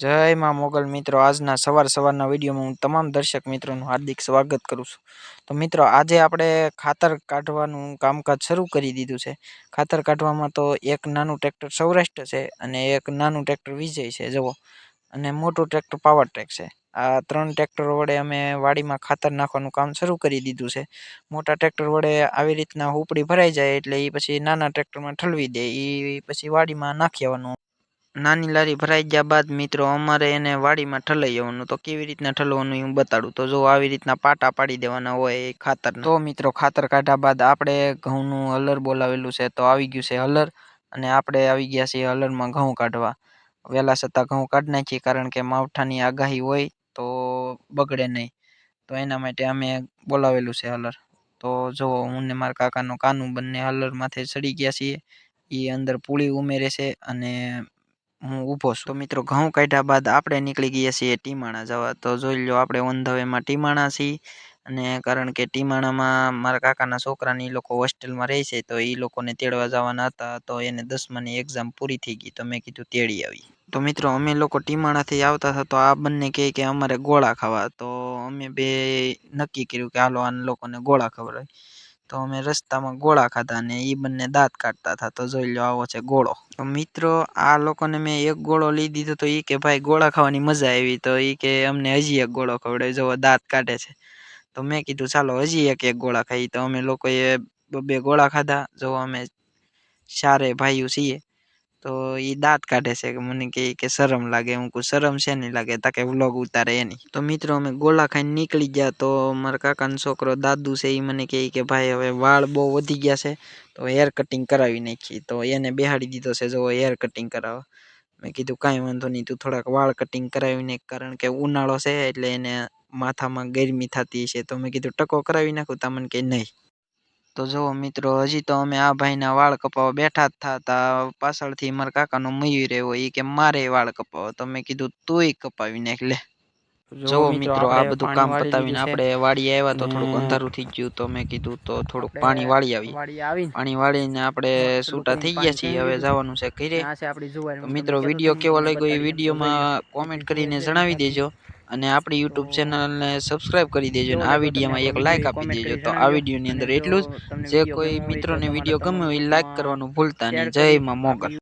જય માં મોગલ મિત્રો. આજના સવાર સવારના વિડીયોમાં હું તમામ દર્શક મિત્રોનું હાર્દિક સ્વાગત કરું છું. તો મિત્રો, આજે આપણે ખાતર કાઢવાનું કામકાજ શરૂ કરી દીધું છે. ખાતર કાઢવામાં તો એક નાનું ટ્રેક્ટર સૌરાષ્ટ્ર છે અને એક નાનું ટ્રેક્ટર વિજય છે, જુઓ. અને મોટું ટ્રેક્ટર પાવર ટ્રેક છે. આ ત્રણ ટ્રેક્ટરો વડે અમે વાડીમાં ખાતર નાખવાનું કામ શરૂ કરી દીધું છે. મોટા ટ્રેક્ટર વડે આવી રીતના હુપડી ભરાઈ જાય એટલે એ પછી નાના ટ્રેક્ટરમાં ઠલવી દે. એ પછી વાડીમાં નાખી આવવાનું. નાની લારી ભરાઈ ગયા બાદ મિત્રો અમારે એને વાડીમાં ઠલાઈ જવાનું. તો કેવી રીતના ઠલવાનું હું બતાડું. તો જો આવી રીતના પાટા પાડી દેવાના હોય એ ખાતર. તો મિત્રો ખાતર કાઢ્યા બાદ આપણે ઘઉંનું હલર બોલાવેલું છે. તો આવી ગયું છે હલર અને આપણે આવી ગયા છીએ હલરમાં ઘઉં કાઢવા. વહેલા છતાં ઘઉં કાઢી નાખીએ કારણ કે માવઠાની આગાહી હોય તો બગડે નહીં. તો એના માટે અમે બોલાવેલું છે હલર. તો જો હું ને મારા કાકાનો કાનું બંને હલર માથે ચડી ગયા છીએ. એ અંદર પૂળી ઉમેરે છે અને હું ઊભો છું. તો મિત્રો, ઘઉં કાઢ્યા બાદ આપણે નીકળી ગયા છીએ ટીમાણા જવા. તો જોઈ લો આપણે ઓન ધ વેમાં ટીમાણા છીએ. અને કારણ કે ટીમાણામાં મારા કાકાના છોકરાની એ લોકો હોસ્ટેલમાં રહે છે, તો એ લોકોને તેડવા જવાના હતા. તો એને દસમાની એક્ઝામ પૂરી થઈ ગઈ, તો મેં કીધું તેડી આવી. તો મિત્રો, અમે લોકો ટીમાણાથી આવતા હતા, તો આ બંને કહે કે અમારે ગોળા ખાવા. તો અમે બે નક્કી કર્યું કે હાલો આ લોકોને ગોળા ખવડાવી. તો અમે રસ્તામાં ગોળા ખાધા ને એ બંને દાંત કાઢતા હતા. તો જોઈ લો આવો છે ગોળો. તો મિત્રો, આ લોકોને મેં એક ગોળો લઈ દીધો તો એ કે, ભાઈ, ગોળા ખાવાની મજા આવી. તો એ કે, અમને હજી એક ગોળો ખવડાવી જુઓ દાંત કાઢે છે. તો મેં કીધું, ચાલો, હજી એક એક ગોળા ખાઈ. તો અમે લોકોએ બે ગોળા ખાધા. જો અમે ચારે ભાઈઓ છીએ તો એ દાંત કાઢે છે કે મને કહે કે શરમ લાગે, હું કહું, શરમ છે નહીં લાગે તાકે વ્લોગ ઉતારે એની. તો મિત્રો, અમે ગોળા ખાઈને નીકળી ગયા તો મારા કાકાનો છોકરો દાદુ છે એ મને કહે કે, ભાઈ, હવે વાળ બહુ વધી ગયા છે. તો હેર કટિંગ કરાવી નાખી, તો એને બેહાડી દીધો છે, જો હેર કટિંગ કરાવવા મેં કીધું, કાંઈ વાંધો નહીં, તું થોડાક વાળ કટિંગ કરાવી નાખ, કારણ કે ઉનાળો છે એટલે એને માથામાં ગરમી થતી છે તો મેં કીધું, ટકો કરાવી નાખું? તા મને કે, નહીં. તો જુઓ મિત્રો હજી તો અમે આ ભાઈના વાળ કપાવવા બેઠા જ થતા પાછળથી મારા કાકાનો મયુર એવો એ કે મારે વાળ કપાવો તો મેં કીધું તુંય કપાવી નાખ લે. જો મિત્રો આ બધું કામ પતાવીને આપણે વાડી આવ્યા તો થોડુંક અંધારું થઈ ગયું તો મેં કીધું તો થોડુંક પાણી વાળી આવી. પાણી વાળીને આપણે છૂટા થઈ ગયા છીએ હવે જવાનું છે ઘરે. મિત્રો વીડિયો કેવો લાગ્યો એ વિડીયોમાં કોમેન્ટ કરીને જણાવી દેજો. અને આપણી યુટ્યુબ ચેનલને સબસ્ક્રાઇબ કરી દેજો અને આ વિડીયોમાં એક લાઇક આપી દેજો તો આ વિડીયોની અંદર એટલું જ જે કોઈ મિત્રોને વીડિયો ગમ્યો એ લાઇક કરવાનું ભૂલતા નહીં. જય માં મોગલ.